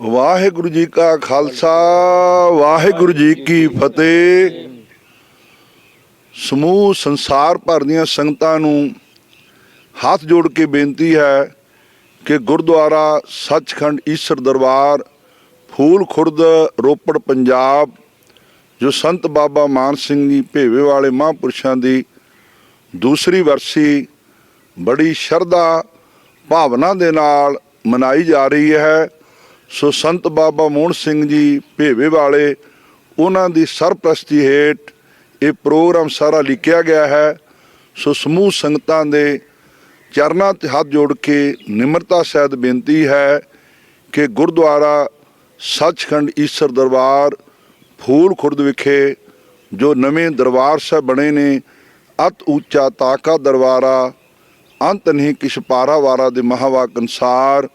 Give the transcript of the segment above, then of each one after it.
ਵਾਹਿਗੁਰੂ ਜੀ ਕਾ ਖਾਲਸਾ, ਵਾਹਿਗੁਰੂ ਜੀ ਕੀ ਫਤਿਹ। ਸਮੂਹ ਸੰਸਾਰ ਭਰ ਦੀਆਂ ਸੰਗਤਾਂ ਨੂੰ ਹੱਥ ਜੋੜ ਕੇ ਬੇਨਤੀ ਹੈ ਕਿ ਗੁਰਦੁਆਰਾ ਸੱਚਖੰਡ ਈਸਰ ਦਰਬਾਰ, ਫੂਲ ਖੁਰਦ, ਰੋਪੜ, ਪੰਜਾਬ, ਜੋ ਸੰਤ ਬਾਬਾ ਮਾਨ ਸਿੰਘ ਜੀ ਭੇਵੇ ਵਾਲੇ ਮਹਾਂਪੁਰਸ਼ਾਂ ਦੀ ਦੂਸਰੀ ਵਰਸੀ ਬੜੀ ਸ਼ਰਧਾ ਭਾਵਨਾ ਦੇ ਨਾਲ ਮਨਾਈ ਜਾ ਰਹੀ ਹੈ। ਸੋ ਸੰਤ ਬਾਬਾ ਮੋਹਨ ਸਿੰਘ ਜੀ ਭੇਵੇ ਵਾਲੇ, ਉਹਨਾਂ ਦੀ ਸਰਪ੍ਰਸਤੀ ਹੇਠ ਇਹ ਪ੍ਰੋਗਰਾਮ ਸਾਰਾ ਲਿਖਿਆ ਗਿਆ ਹੈ। ਸੋ ਸਮੂਹ ਸੰਗਤਾਂ ਦੇ ਚਰਨਾਂ 'ਤੇ ਹੱਥ ਜੋੜ ਕੇ ਨਿਮਰਤਾ ਸਹਿਤ ਬੇਨਤੀ ਹੈ ਕਿ ਗੁਰਦੁਆਰਾ ਸੱਚਖੰਡ ਈਸਰ ਦਰਬਾਰ ਫੂਲ ਖੁਰਦ ਵਿਖੇ ਜੋ ਨਵੇਂ ਦਰਬਾਰ ਸਾਹਿਬ ਬਣੇ ਨੇ, ਅਤ ਉੱਚਾ ਤਾਕਾ ਦਰਬਾਰਾ, ਅੰਤ ਨਹੀਂ ਕਿਛ ਪਾਰਾਵਾਰਾ ਦੇ ਮਹਾਵਾਕ ਅਨਸਾਰ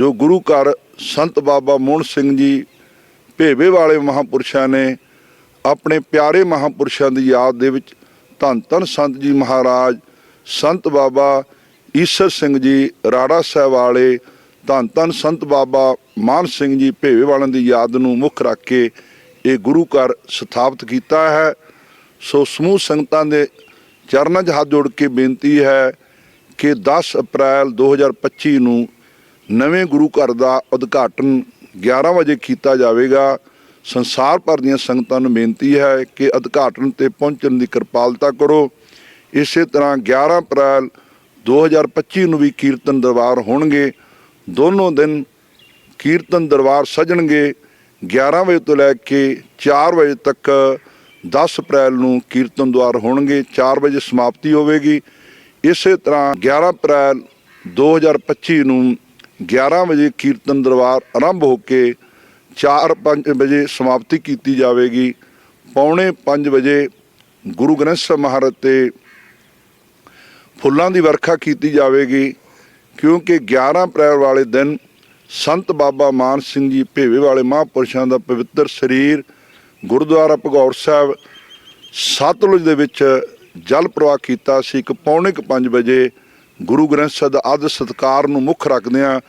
ਜੋ ਗੁਰੂ ਘਰ ਸੰਤ ਬਾਬਾ ਮੋਹਨ ਸਿੰਘ ਜੀ ਭੇਵੇ ਵਾਲੇ ਮਹਾਪੁਰਸ਼ਾਂ ਨੇ ਆਪਣੇ ਪਿਆਰੇ ਮਹਾਪੁਰਸ਼ਾਂ ਦੀ ਯਾਦ ਦੇ ਵਿੱਚ ਧੰਨ ਧੰਨ ਸੰਤ ਜੀ ਮਹਾਰਾਜ, ਸੰਤ ਬਾਬਾ ਈਸਰ ਸਿੰਘ ਜੀ, ਰਾੜਾ ਸਾਹਿਬ ਵਾਲੇ, ਧੰਨ ਧੰਨ ਸੰਤ ਬਾਬਾ ਮਾਨ ਸਿੰਘ ਜੀ ਭੇਵੇ ਵਾਲਿਆਂ ਦੀ ਯਾਦ ਨੂੰ ਮੁੱਖ ਰੱਖ ਕੇ ਇਹ ਗੁਰੂ ਘਰ ਸਥਾਪਿਤ ਕੀਤਾ ਹੈ। ਸੋ ਸਮੂਹ ਸੰਗਤਾਂ ਦੇ ਚਰਨਾਂ 'ਚ ਹੱਥ ਜੋੜ ਕੇ ਬੇਨਤੀ ਹੈ ਕਿ 10 ਅਪ੍ਰੈਲ 2025 ਨੂੰ ਨਵੇਂ ਗੁਰੂ ਘਰ ਦਾ ਉਦਘਾਟਨ 11 ਵਜੇ ਕੀਤਾ ਜਾਵੇਗਾ। ਸੰਸਾਰ ਭਰ ਦੀਆਂ ਸੰਗਤਾਂ ਨੂੰ ਬੇਨਤੀ ਹੈ ਕਿ ਉਦਘਾਟਨ ਤੇ ਪਹੁੰਚਣ ਦੀ ਕਿਰਪਾਲਤਾ ਕਰੋ। ਇਸੇ ਤਰ੍ਹਾਂ 11 ਅਪ੍ਰੈਲ 2025 ਨੂੰ ਵੀ ਕੀਰਤਨ ਦਰਬਾਰ ਹੋਣਗੇ। ਦੋਨੋਂ ਦਿਨ ਕੀਰਤਨ ਦਰਬਾਰ ਸਜਣਗੇ। 11 ਵਜੇ ਤੋਂ ਲੈ ਕੇ 4 ਵਜੇ ਤੱਕ 10 ਅਪ੍ਰੈਲ ਨੂੰ ਕੀਰਤਨ ਦਰਬਾਰ ਹੋਣਗੇ। 4 ਵਜੇ ਸਮਾਪਤੀ ਹੋਵੇਗੀ। ਇਸੇ ਤਰ੍ਹਾਂ 11 ਅਪ੍ਰੈਲ 2025 ਨੂੰ 11 ਵਜੇ ਕੀਰਤਨ ਦਰਬਾਰ ਆਰੰਭ ਹੋ ਕੇ 4-5 ਵਜੇ ਸਮਾਪਤੀ ਕੀਤੀ ਜਾਵੇਗੀ। ਪੌਣੇ 5 ਵਜੇ ਗੁਰੂ ਗ੍ਰੰਥ ਸਾਹਿਬ ਮਹਾਰਾਜ ਤੇ ਫੁੱਲਾਂ ਦੀ ਵਰਖਾ ਕੀਤੀ ਜਾਵੇਗੀ, ਕਿਉਂਕਿ 11 ਅਪ੍ਰੈਲ ਵਾਲੇ ਦਿਨ ਸੰਤ ਬਾਬਾ ਮਾਨ ਸਿੰਘ ਜੀ ਭੇਵੇ ਵਾਲੇ ਮਹਾਂਪੁਰਸ਼ਾਂ ਦਾ ਪਵਿੱਤਰ ਸਰੀਰ ਗੁਰਦੁਆਰਾ ਭਗੌਰ ਸਾਹਿਬ ਸਤਲੁਜ ਦੇ ਵਿੱਚ ਜਲ ਪ੍ਰਵਾਹ ਕੀਤਾ ਸੀ। ਇੱਕ ਪੌਣੇ ਕੁ 5 ਵਜੇ ਗੁਰੂ ਗ੍ਰੰਥ ਸਾਹਿਬ ਦਾ ਆਦਰ ਸਤਕਾਰ ਨੂੰ ਮੁੱਖ ਰੱਖਦਿਆਂ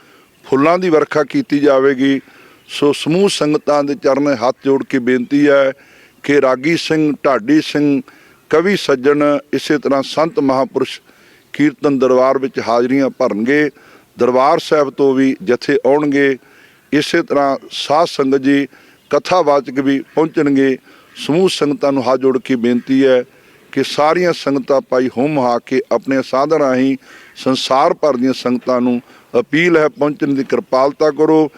ਫੁੱਲਾਂ ਦੀ ਵਰਖਾ ਕੀਤੀ ਜਾਵੇਗੀ, ਸੋ ਸਮੂਹ ਸੰਗਤਾਂ ਦੇ ਚਰਨ ਹੱਥ ਜੋੜ ਕੇ ਬੇਨਤੀ ਹੈ ਕਿ ਰਾਗੀ ਸਿੰਘ, ਢਾਡੀ ਸਿੰਘ, ਕਵੀ ਸੱਜਣ ਇਸੇ ਤਰ੍ਹਾਂ ਸੰਤ ਮਹਾਪੁਰਸ਼ ਕੀਰਤਨ ਦਰਬਾਰ ਵਿੱਚ ਹਾਜ਼ਰੀਆਂ ਭਰਨਗੇ, ਦਰਬਾਰ ਸਾਹਿਬ ਤੋਂ ਵੀ ਜਥੇ ਆਉਣਗੇ, ਇਸੇ ਤਰ੍ਹਾਂ ਸਾਧ ਸੰਗਤ ਜੀ, ਕਥਾਵਾਚਕ ਵੀ ਪਹੁੰਚਣਗੇ। ਸਮੂਹ ਸੰਗਤਾਂ ਨੂੰ ਹੱਥ ਜੋੜ ਕੇ ਬੇਨਤੀ ਹੈ ਕਿ ਸਾਰੀਆਂ ਸੰਗਤਾਂ ਪਾਈ ਹੋਮ ਹਾ ਕੇ ਆਪਣੇ ਸਾਧਨ ਰਾਹੀਂ ਸੰਸਾਰ ਭਰ ਦੀਆਂ ਸੰਗਤਾਂ ਨੂੰ ਅਪੀਲ ਹੈ, ਪਹੁੰਚਣ ਦੀ ਕਿਰਪਾਲਤਾ ਕਰੋ।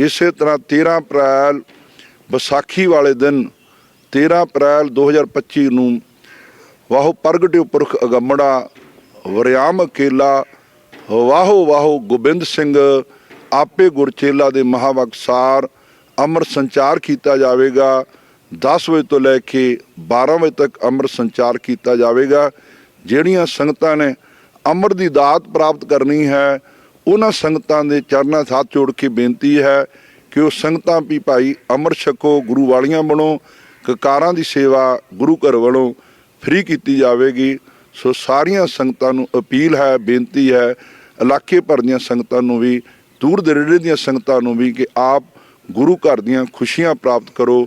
ਇਸੇ ਤਰ੍ਹਾਂ 13 ਅਪ੍ਰੈਲ ਵਿਸਾਖੀ ਵਾਲੇ ਦਿਨ 13 ਅਪ੍ਰੈਲ 2025 ਨੂੰ ਵਾਹੋ ਪ੍ਰਗਟਿਓ ਪੁਰਖ ਅਗੰਮੜਾ ਵਰਿਆਮ ਅਕੇਲਾ ਵਾਹੋ ਵਾਹੋ ਗੋਬਿੰਦ ਸਿੰਘ, ਆਪੇ ਗੁਰਚੇਲਾ ਦੇ ਮਹਾਵਕਸਾਰ, ਅਮਰ ਸੰਚਾਰ ਕੀਤਾ ਜਾਵੇਗਾ। 10 ਵਜੇ ਤੋਂ ਲੈ ਕੇ 12 ਵਜੇ ਤੱਕ ਅਮਰ ਸੰਚਾਰ ਕੀਤਾ ਜਾਵੇਗਾ। ਜਿਹੜੀਆਂ ਸੰਗਤਾਂ ਨੇ ਅਮਰ ਦੀ ਦਾਤ ਪ੍ਰਾਪਤ ਕਰਨੀ ਹੈ, ਉਹਨਾਂ ਸੰਗਤਾਂ ਦੇ ਚਰਨਾਂ 'ਚ ਹੱਥ ਜੋੜ ਕੇ ਬੇਨਤੀ ਹੈ ਕਿ ਉਹ ਸੰਗਤਾਂ ਵੀ ਭਾਈ ਅਮਰ ਛਕੋ, ਗੁਰੂ ਵਾਲੀਆਂ ਬਣੋ, ਕਕਾਰਾਂ ਦੀ ਸੇਵਾ ਗੁਰੂ ਘਰ ਵੱਲੋਂ ਫ੍ਰੀ ਕੀਤੀ ਜਾਵੇਗੀ। ਸੋ ਸਾਰੀਆਂ ਸੰਗਤਾਂ ਨੂੰ ਅਪੀਲ ਹੈ, ਬੇਨਤੀ ਹੈ, ਇਲਾਕੇ ਭਰ ਦੀਆਂ ਸੰਗਤਾਂ ਨੂੰ ਵੀ ਦੂਰ ਦਰੇੜੇ ਦੀਆਂ ਸੰਗਤਾਂ ਨੂੰ ਵੀ ਕਿ ਆਪ ਗੁਰੂ ਘਰ ਦੀਆਂ ਖੁਸ਼ੀਆਂ ਪ੍ਰਾਪਤ ਕਰੋ।